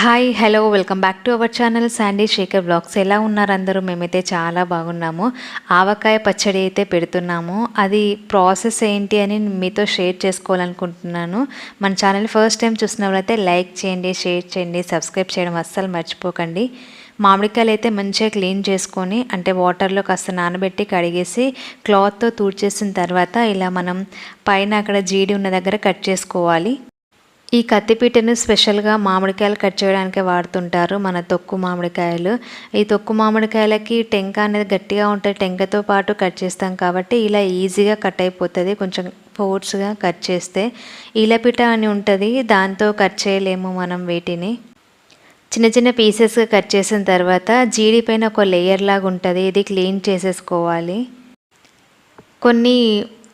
Hi hello welcome back to our channel Sandy Shekhar blogs ఎలా ఉన్నారు అందరూ? మేమైతే చాలా బాగున్నాము. ఆవకాయ పచ్చడి అయితే పెడుతున్నాము. అది ప్రాసెస్ ఏంటి అని మీతో షేర్ చేసుకోవాలనుకుంటున్నాను. మన ఛానల్ ఫస్ట్ టైం చూసినట్లయితే లైక్ చేయండి షేర్ చేయండి సబ్స్క్రైబ్ చేయడం అస్సలు మర్చిపోకండి. మామిడికాయలు అయితే మంచిగా క్లీన్ చేసుకొని అంటే వాటర్లో కాస్త నానబెట్టి కడిగేసి క్లాత్తో తూడ్చేసిన తర్వాత ఇలా మనం పైన అక్కడ జీడి ఉన్న దగ్గర కట్ చేసుకోవాలి. ఈ కత్తిపీటను స్పెషల్గా మామిడికాయలు కట్ చేయడానికి వాడుతుంటారు మన తొక్కు మామిడికాయలు. ఈ తొక్కు మామిడికాయలకి టెంక అనేది గట్టిగా ఉంటుంది టెంకతో పాటు కట్ చేస్తాం కాబట్టి ఇలా ఈజీగా కట్ అయిపోతుంది. కొంచెం ఫోర్స్గా కట్ చేస్తే ఈలపీట అని ఉంటుంది. దాంతో కట్ చేయలేము మనం వీటిని. చిన్న చిన్న పీసెస్గా కట్ చేసిన తర్వాత జీడి పైన ఒక లేయర్ లాగా ఉంటుంది. ఇది క్లీన్ చేసేసుకోవాలి. కొన్ని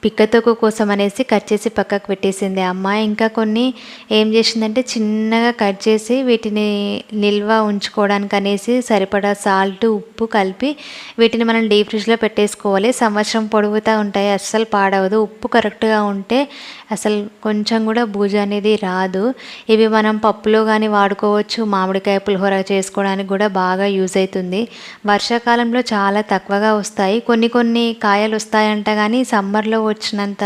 పిక్కతొక్కు కోసం అనేసి కట్ చేసి పక్కకు పెట్టేసింది. అమ్మ ఇంకా కొన్ని ఏం చేసిందంటే చిన్నగా కట్ చేసి వీటిని నిల్వ ఉంచుకోవడానికి అనేసి సరిపడా సాల్ట్ ఉప్పు కలిపి వీటిని మనం డీప్ ఫ్రిడ్జ్లో పెట్టేసుకోవాలి. సంవత్సరం పొడుగుతూ ఉంటాయి అస్సలు పాడవదు. ఉప్పు కరెక్ట్గా ఉంటే అసలు కొంచెం కూడా బూజు అనేది రాదు. ఇవి మనం పప్పులో కానీ వాడుకోవచ్చు. మామిడికాయ పులిహోర చేసుకోవడానికి కూడా బాగా యూజ్ అవుతుంది. వర్షాకాలంలో చాలా తక్కువగా వస్తాయి. కొన్ని కొన్ని కాయలు వస్తాయంట కానీ సమ్మర్లో వచ్చినంత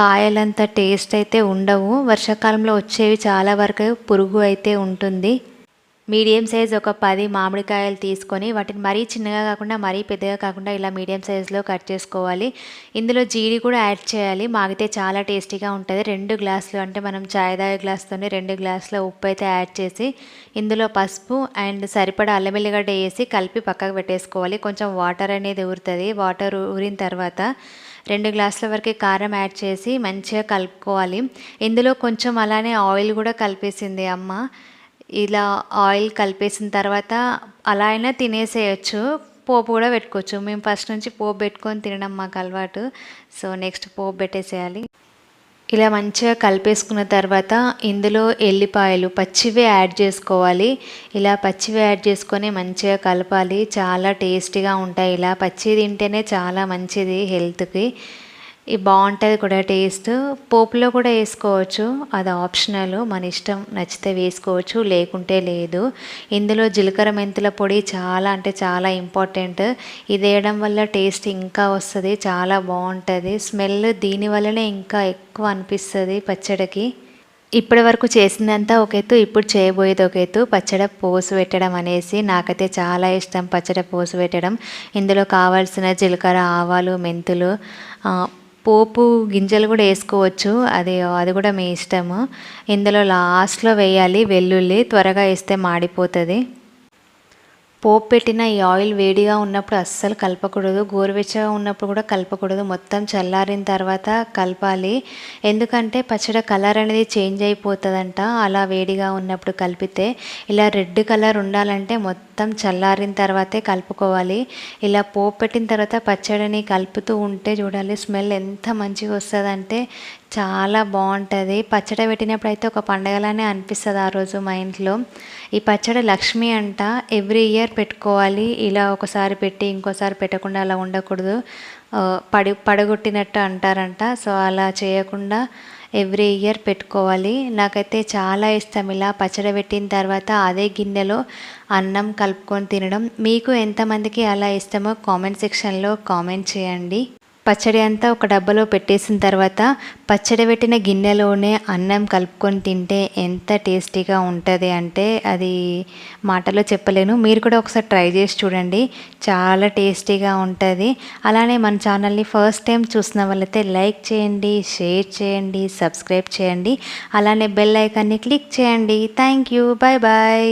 కాయలంత టేస్ట్ అయితే ఉండవు. వర్షాకాలంలో వచ్చేవి చాలా వరకు పురుగు అయితే ఉంటుంది. మీడియం సైజ్ ఒక పది మామిడికాయలు తీసుకొని వాటిని మరీ చిన్నగా కాకుండా మరీ పెద్దగా కాకుండా ఇలా మీడియం సైజులో కట్ చేసుకోవాలి. ఇందులో జీడి కూడా యాడ్ చేయాలి. మాగితే చాలా టేస్టీగా ఉంటుంది. రెండు గ్లాసులు అంటే మనం చాయ్ తాగే గ్లాస్తోనే రెండు గ్లాసుల ఉప్పు అయితే యాడ్ చేసి ఇందులో పసుపు అండ్ సరిపడా అల్లమెల్లిగడ్డ వేసి కలిపి పక్కకు పెట్టేసుకోవాలి. కొంచెం వాటర్ అనేది ఊరుతుంది. వాటర్ ఊరిన తర్వాత రెండు గ్లాసుల వరకు కారం యాడ్ చేసి మంచిగా కలుపుకోవాలి. ఇందులో కొంచెం అలానే ఆయిల్ కూడా కలిపేసింది అమ్మ. ఇలా ఆయిల్ కలిపేసిన తర్వాత అలా అయినా తినేసేయచ్చు. పోపు కూడా పెట్టుకోవచ్చు. మేము ఫస్ట్ నుంచి పోపు పెట్టుకొని తినడం మాకు అలవాటు. సో నెక్స్ట్ పోపు పెట్టేసేయాలి. ఇలా మంచిగా కలిపేసుకున్న తర్వాత ఇందులో ఎల్లిపాయలు పచ్చివే యాడ్ చేసుకోవాలి. ఇలా పచ్చివి యాడ్ చేసుకొని మంచిగా కలపాలి. చాలా టేస్టీగా ఉంటాయి. ఇలా పచ్చి తింటేనే చాలా మంచిది హెల్త్కి. ఇది బాగుంటుంది కూడా టేస్ట్. పోపులో కూడా వేసుకోవచ్చు. అది ఆప్షనల్. మన ఇష్టం నచ్చితే వేసుకోవచ్చు లేకుంటే లేదు. ఇందులో జీలకర్ర మెంతుల పొడి చాలా అంటే చాలా ఇంపార్టెంట్. ఇది వేయడం వల్ల టేస్ట్ ఇంకా వస్తుంది చాలా బాగుంటుంది. స్మెల్ దీనివల్లనే ఇంకా ఎక్కువ అనిపిస్తుంది పచ్చడికి. ఇప్పటి వరకు చేసిందంతా ఒక ఎత్తు ఇప్పుడు చేయబోయేది ఒక ఎత్తు. పచ్చడి పోసు పెట్టడం అనేసి నాకైతే చాలా ఇష్టం పచ్చడి పోసు పెట్టడం. ఇందులో కావాల్సిన జీలకర్ర ఆవాలు మెంతులు పోపు గింజలు కూడా వేసుకోవచ్చు. అది అది కూడా మీ ఇష్టము. ఇందులో లాస్ట్లో వేయాలి వెల్లుల్లి త్వరగా వేస్తే మాడిపోతుంది. పోపు పెట్టిన ఈ ఆయిల్ వేడిగా ఉన్నప్పుడు అస్సలు కలపకూడదు. గోరువెచ్చగా ఉన్నప్పుడు కూడా కలపకూడదు. మొత్తం చల్లారిన తర్వాత కలపాలి. ఎందుకంటే పచ్చడి కలర్ అనేది చేంజ్ అయిపోతుందంట. అలా వేడిగా ఉన్నప్పుడు కలిపితే ఇలా రెడ్ కలర్ ఉండాలంటే మొత్తం మొత్తం చల్లారిన తర్వాతే కలుపుకోవాలి. ఇలా పోపు పెట్టిన తర్వాత పచ్చడిని కలుపుతూ ఉంటే చూడాలి స్మెల్ ఎంత మంచిగా వస్తుందంటే చాలా బాగుంటుంది. పచ్చడి పెట్టినప్పుడు అయితే ఒక పండగలానే అనిపిస్తుంది ఆ రోజు మా ఇంట్లో. ఈ పచ్చడి లక్ష్మి అంట ఎవ్రీ ఇయర్ పెట్టుకోవాలి. ఇలా ఒకసారి పెట్టి ఇంకోసారి పెట్టకుండా అలా ఉండకూడదు. పడి పడగొట్టినట్టు అంటారంట. సో అలా చేయకుండా ఎవ్రీ ఇయర్ పెట్టుకోవాలి. నాకైతే చాలా ఇష్టం ఇలా పచ్చడి పెట్టిన తర్వాత అదే గిన్నెలో అన్నం కలుపుకొని తినడం. మీకు ఎంతమందికి అలా ఇష్టమో కామెంట్ సెక్షన్లో కామెంట్ చేయండి. పచ్చడి అంతా ఒక డబ్బాలో పెట్టేసిన తర్వాత పచ్చడి పెట్టిన గిన్నెలోనే అన్నం కలుపుకొని తింటే ఎంత టేస్టీగా ఉంటుంది అంటే అది మాటలో చెప్పలేను. మీరు కూడా ఒకసారి ట్రై చేసి చూడండి. చాలా టేస్టీగా ఉంటుంది. అలానే మన ఛానల్ని ఫస్ట్ టైం చూసిన వాళ్ళైతే లైక్ చేయండి షేర్ చేయండి సబ్స్క్రైబ్ చేయండి. అలానే బెల్ ఐకాన్ని క్లిక్ చేయండి. Thank you. Bye bye